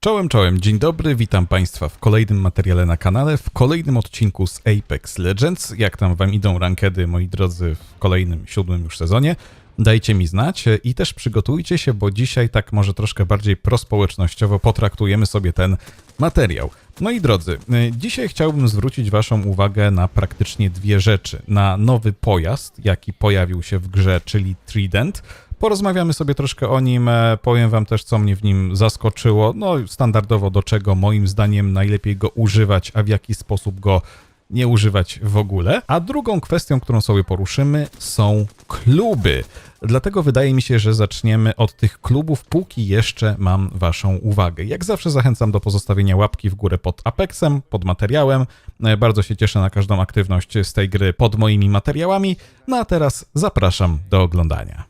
Czołem, czołem, dzień dobry, witam Państwa w kolejnym materiale na kanale, w kolejnym odcinku z Apex Legends. Jak tam Wam idą rankedy, moi drodzy, w kolejnym, siódmym już sezonie? Dajcie mi znać e, i też przygotujcie się, bo dzisiaj tak może troszkę bardziej prospołecznościowo potraktujemy sobie ten materiał. Moi drodzy, e, dzisiaj chciałbym zwrócić Waszą uwagę na praktycznie dwie rzeczy. Na nowy pojazd, jaki pojawił się w grze, czyli Trident, Porozmawiamy sobie troszkę o nim, e, powiem wam też, co mnie w nim zaskoczyło. No, standardowo do czego moim zdaniem najlepiej go używać, a w jaki sposób go nie używać w ogóle. A drugą kwestią, którą sobie poruszymy, są kluby. Dlatego wydaje mi się, że zaczniemy od tych klubów, póki jeszcze mam Waszą uwagę. Jak zawsze zachęcam do pozostawienia łapki w górę pod Apexem, pod materiałem. E, Bardzo się cieszę na każdą aktywność z tej gry pod moimi materiałami. No a teraz zapraszam do oglądania.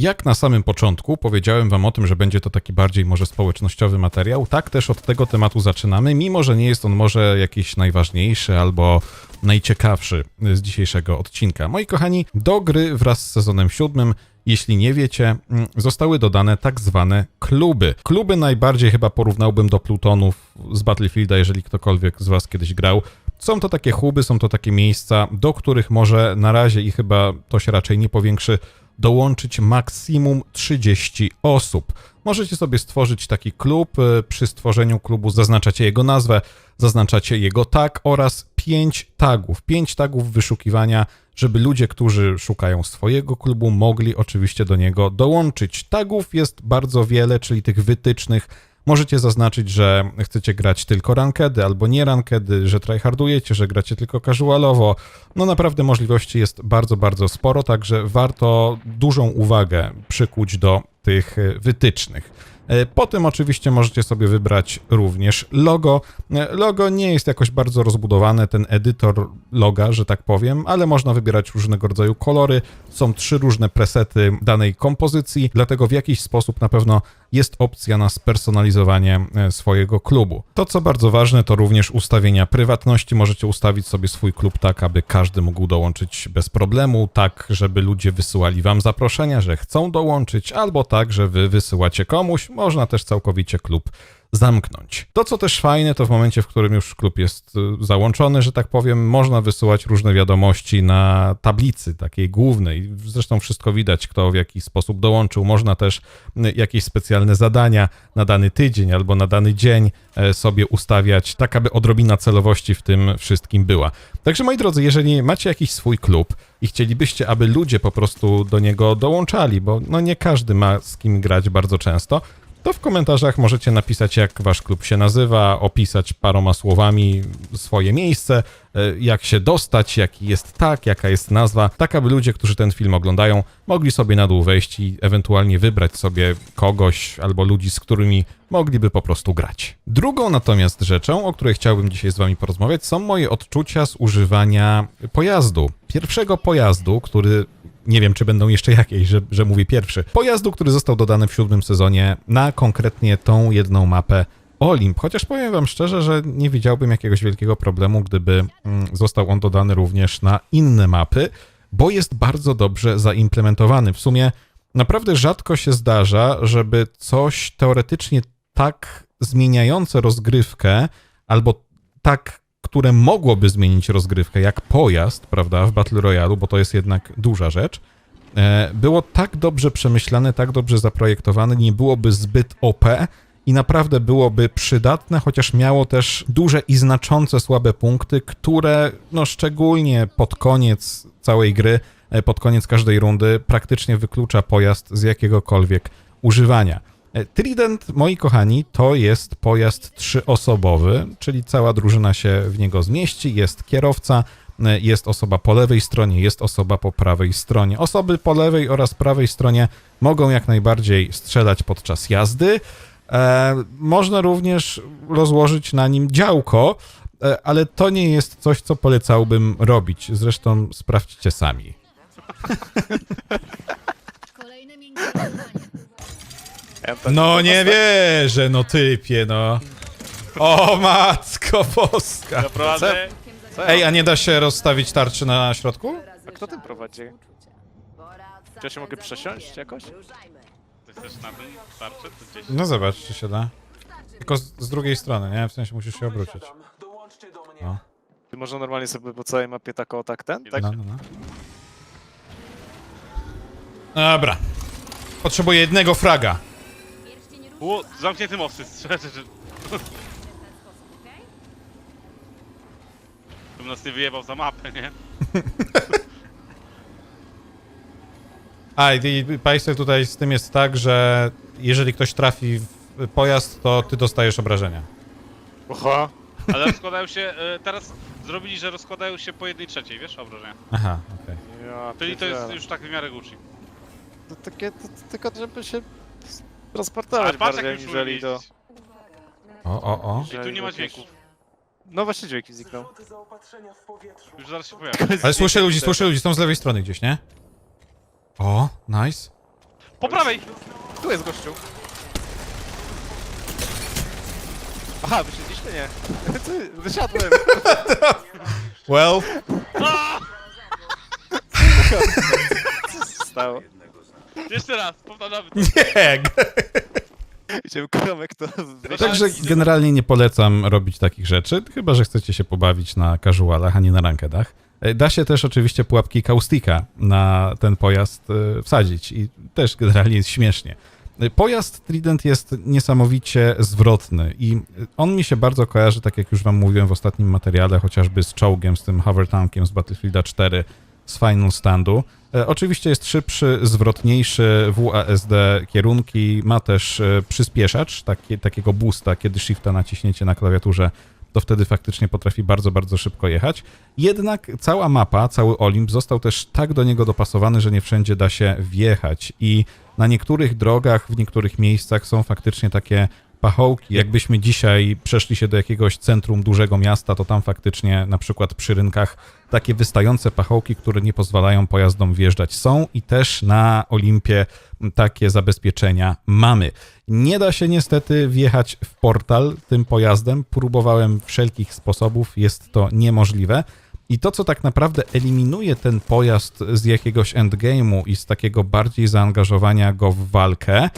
Jak na samym początku powiedziałem wam o tym, że będzie to taki bardziej może społecznościowy materiał, tak też od tego tematu zaczynamy, mimo że nie jest on może jakiś najważniejszy albo najciekawszy z dzisiejszego odcinka. Moi kochani, do gry wraz z sezonem siódmym, jeśli nie wiecie, mm, zostały dodane tak zwane kluby. Kluby najbardziej chyba porównałbym do Plutonów z Battlefielda, jeżeli ktokolwiek z was kiedyś grał. Są to takie huby, są to takie miejsca, do których może na razie i chyba to się raczej nie powiększy, dołączyć maksimum 30 osób. Możecie sobie stworzyć taki klub. y, Przy stworzeniu klubu zaznaczacie jego nazwę, zaznaczacie jego tag oraz 5 tagów. 5 tagów wyszukiwania, żeby ludzie, którzy szukają swojego klubu, mogli oczywiście do niego dołączyć. Tagów jest bardzo wiele, czyli tych wytycznych. Możecie zaznaczyć, że chcecie grać tylko rankedy albo nie rankedy, że tryhardujecie, że gracie tylko casualowo. No naprawdę możliwości jest bardzo, bardzo sporo, także warto dużą uwagę przykuć do tych e, wytycznych. E, Potem oczywiście możecie sobie wybrać również logo. E, Logo nie jest jakoś bardzo rozbudowane, ten edytor loga, że tak powiem, ale można wybierać różnego rodzaju kolory. Są trzy różne presety danej kompozycji, dlatego w jakiś sposób na pewno jest opcja na spersonalizowanie e, swojego klubu. To, co bardzo ważne, to również ustawienia prywatności. Możecie ustawić sobie swój klub tak, aby każdy mógł dołączyć bez problemu, tak, żeby ludzie wysyłali wam zaproszenia, że chcą dołączyć, albo tak, że wy wysyłacie komuś. Można też całkowicie klub zamknąć. To, co też fajne, to w momencie, w którym już klub jest y, załączony, że tak powiem, można wysyłać różne wiadomości na tablicy takiej głównej. Zresztą wszystko widać, kto w jaki sposób dołączył. Można też y, jakieś specjalne zadania na dany tydzień albo na dany dzień e, sobie ustawiać, tak aby odrobina celowości w tym wszystkim była. Także moi drodzy, jeżeli macie jakiś swój klub i chcielibyście, aby ludzie po prostu do niego dołączali, bo no nie każdy ma z kim grać bardzo często, to w komentarzach możecie napisać, jak wasz klub się nazywa, opisać paroma słowami swoje miejsce, e, jak się dostać, jaki jest tak, jaka jest nazwa, tak aby ludzie, którzy ten film oglądają, mogli sobie na dół wejść i ewentualnie wybrać sobie kogoś albo ludzi, z którymi mogliby po prostu grać. Drugą natomiast rzeczą, o której chciałbym dzisiaj z wami porozmawiać, są moje odczucia z używania pojazdu. Pierwszego pojazdu, który nie wiem, czy będą jeszcze jakieś, że, że mówię pierwszy. Pojazdu, który został dodany w siódmym sezonie na konkretnie tą jedną mapę Olimp. Chociaż powiem wam szczerze, że nie widziałbym jakiegoś wielkiego problemu, gdyby mm, został on dodany również na inne mapy, bo jest bardzo dobrze zaimplementowany. W sumie naprawdę rzadko się zdarza, żeby coś teoretycznie tak zmieniające rozgrywkę, albo tak, które mogłoby zmienić rozgrywkę, jak pojazd, prawda, w Battle Royale, bo to jest jednak duża rzecz, e, było tak dobrze przemyślane, tak dobrze zaprojektowane, nie byłoby zbyt OP i naprawdę byłoby przydatne, chociaż miało też duże i znaczące słabe punkty, które no szczególnie pod koniec całej gry, e, pod koniec każdej rundy praktycznie wyklucza pojazd z jakiegokolwiek używania. E, Trident, moi kochani, to jest pojazd trzyosobowy, czyli cała drużyna się w niego zmieści, jest kierowca, e, jest osoba po lewej stronie, jest osoba po prawej stronie. Osoby po lewej oraz prawej stronie mogą jak najbardziej strzelać podczas jazdy. E, można również rozłożyć na nim działko, ale to nie jest coś, co polecałbym robić. Zresztą sprawdźcie sami. Kolejne miękkie No nie wierzę, no typie, no. O matko boska. Naprawdę? Ej, a nie da się rozstawić tarczy na środku? A kto tym prowadzi? Czy ja się mogę przesiąść jakoś? Ty chcesz na tym tarczy? To gdzieś No zobacz, czy się da. Tylko z, z drugiej strony, nie? W sensie musisz się obrócić. Mnie. No, Ty można normalnie sobie po całej mapie tak o tak ten? Tak? no, no. no. Dobra. Potrzebuję jednego fraga. Było zamknięty mosty, strzelę, że... Bym nas nie wyjebał za mapę, nie? A, i, i Pajsel tutaj z tym jest tak, że jeżeli ktoś trafi w pojazd, to ty dostajesz obrażenia. Oha. Ale rozkładają się, e, teraz zrobili, że rozkładają się po jednej trzeciej, wiesz, obrażenia. Aha, okej. Ja Czyli to jest pierdzielę. już tak w miarę Gucci. To takie, to, to tylko żeby się transportować bardziej, aniżeli to... O, o, o. I tu nie ma dźwięków. No właśnie dźwięki znikną. Zrzuty zaopatrzenia w powietrzu. Już zaraz się pojawi. Ale słyszę ludzi, słyszę ludzi, są z lewej strony gdzieś, nie? O, nice. Po prawej! Tu jest gościu. Aha, wysiedliście? Nie. Ty, wysiadłem. Well. Co się stało? Jeszcze raz, powtarzamy to. Nie. Chciałem kromek to Także generalnie nie polecam robić takich rzeczy, chyba że chcecie się pobawić na casualach, a nie na rankedach. E, Da się też oczywiście pułapki kaustika na ten pojazd e, wsadzić i też generalnie jest śmiesznie. E, Pojazd Trident jest niesamowicie zwrotny i on mi się bardzo kojarzy, tak jak już wam mówiłem w ostatnim materiale, chociażby z czołgiem, z tym hover tankiem z Battlefielda 4, z Final Standu. E, Oczywiście jest szybszy, zwrotniejszy, WASD kierunki, ma też e, przyspieszacz, takie, takiego boosta, kiedy shifta naciśniecie na klawiaturze, to wtedy faktycznie potrafi bardzo, bardzo szybko jechać. Jednak cała mapa, cały Olimp został też tak do niego dopasowany, że nie wszędzie da się wjechać i na niektórych drogach, w niektórych miejscach są faktycznie takie pachołki. Jakbyśmy dzisiaj przeszli się do jakiegoś centrum dużego miasta, to tam faktycznie na przykład przy rynkach takie wystające pachołki, które nie pozwalają pojazdom wjeżdżać są i też na Olimpie takie zabezpieczenia mamy. Nie da się niestety wjechać w portal tym pojazdem. Próbowałem wszelkich sposobów, jest to niemożliwe. I to, co tak naprawdę eliminuje ten pojazd z jakiegoś endgame'u i z takiego bardziej zaangażowania go w walkę,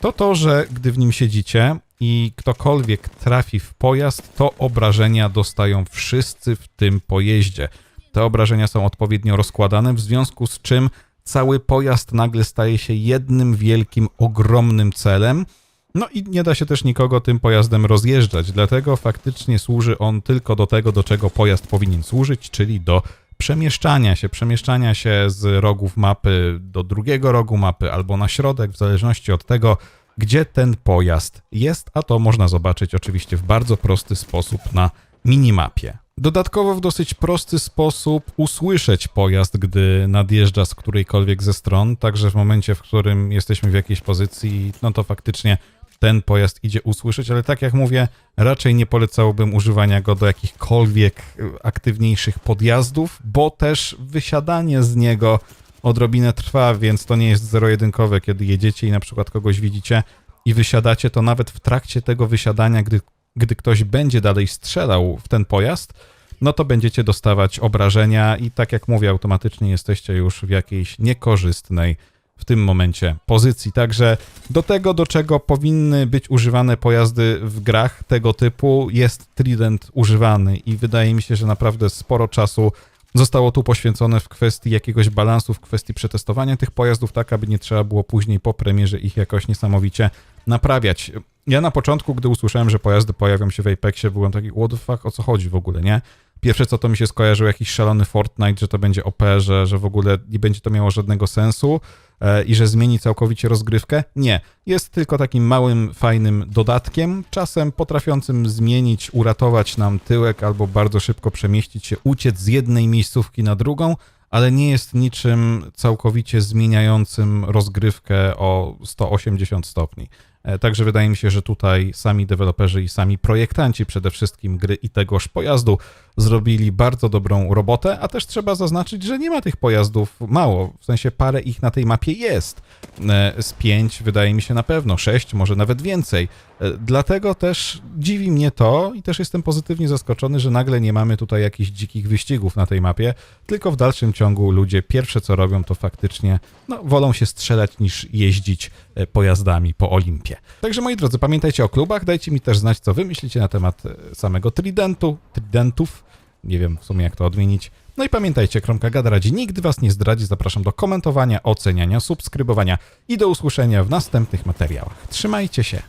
to to, że gdy w nim siedzicie i ktokolwiek trafi w pojazd, to obrażenia dostają wszyscy w tym pojeździe. Te obrażenia są odpowiednio rozkładane, w związku z czym cały pojazd nagle staje się jednym wielkim, ogromnym celem. No i nie da się też nikogo tym pojazdem rozjeżdżać, dlatego faktycznie służy on tylko do tego, do czego pojazd powinien służyć, czyli do przemieszczania się, przemieszczania się z rogów mapy do drugiego rogu mapy albo na środek, w zależności od tego, gdzie ten pojazd jest, a to można zobaczyć oczywiście w bardzo prosty sposób na minimapie. Dodatkowo w dosyć prosty sposób usłyszeć pojazd, gdy nadjeżdża z którejkolwiek ze stron, także w momencie, w którym jesteśmy w jakiejś pozycji, no to faktycznie ten pojazd idzie usłyszeć, ale tak jak mówię, raczej nie polecałbym używania go do jakichkolwiek y, aktywniejszych podjazdów, bo też wysiadanie z niego odrobinę trwa, więc to nie jest zero-jedynkowe, kiedy jedziecie i na przykład kogoś widzicie i wysiadacie, to nawet w trakcie tego wysiadania, gdy, gdy ktoś będzie dalej strzelał w ten pojazd, no to będziecie dostawać obrażenia i tak jak mówię, automatycznie jesteście już w jakiejś niekorzystnej w tym momencie pozycji. Także do tego, do czego powinny być używane pojazdy w grach tego typu, jest Trident używany i wydaje mi się, że naprawdę sporo czasu zostało tu poświęcone w kwestii jakiegoś balansu, w kwestii przetestowania tych pojazdów, tak aby nie trzeba było później po premierze ich jakoś niesamowicie naprawiać. Ja na początku, gdy usłyszałem, że pojazdy pojawią się w Apexie, byłem taki, what the fuck, o co chodzi w ogóle, nie? Pierwsze co to mi się skojarzył jakiś szalony Fortnite, że to będzie OP, że, że w ogóle nie będzie to miało żadnego sensu e, i że zmieni całkowicie rozgrywkę. Nie, jest tylko takim małym, fajnym dodatkiem, czasem potrafiącym zmienić, uratować nam tyłek albo bardzo szybko przemieścić się, uciec z jednej miejscówki na drugą, ale nie jest niczym całkowicie zmieniającym rozgrywkę o 180 stopni. E, Także wydaje mi się, że tutaj sami deweloperzy i sami projektanci przede wszystkim gry i tegoż pojazdu zrobili bardzo dobrą robotę, a też trzeba zaznaczyć, że nie ma tych pojazdów mało, w sensie parę ich na tej mapie jest. E, Z pięć wydaje mi się na pewno, sześć, może nawet więcej. E, Dlatego też dziwi mnie to i też jestem pozytywnie zaskoczony, że nagle nie mamy tutaj jakichś dzikich wyścigów na tej mapie, tylko w dalszym ciągu ludzie pierwsze co robią to faktycznie no, wolą się strzelać niż jeździć pojazdami po Olimpie. Także moi drodzy, pamiętajcie o klubach, dajcie mi też znać, co wy myślicie na temat e, samego tridentu, tridentów. Nie wiem w sumie, jak to odmienić. No i pamiętajcie, Kromka Gada radzi nigdy was nie zdradzi. Zapraszam do komentowania, oceniania, subskrybowania i do usłyszenia w następnych materiałach. Trzymajcie się.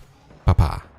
Pa, pa.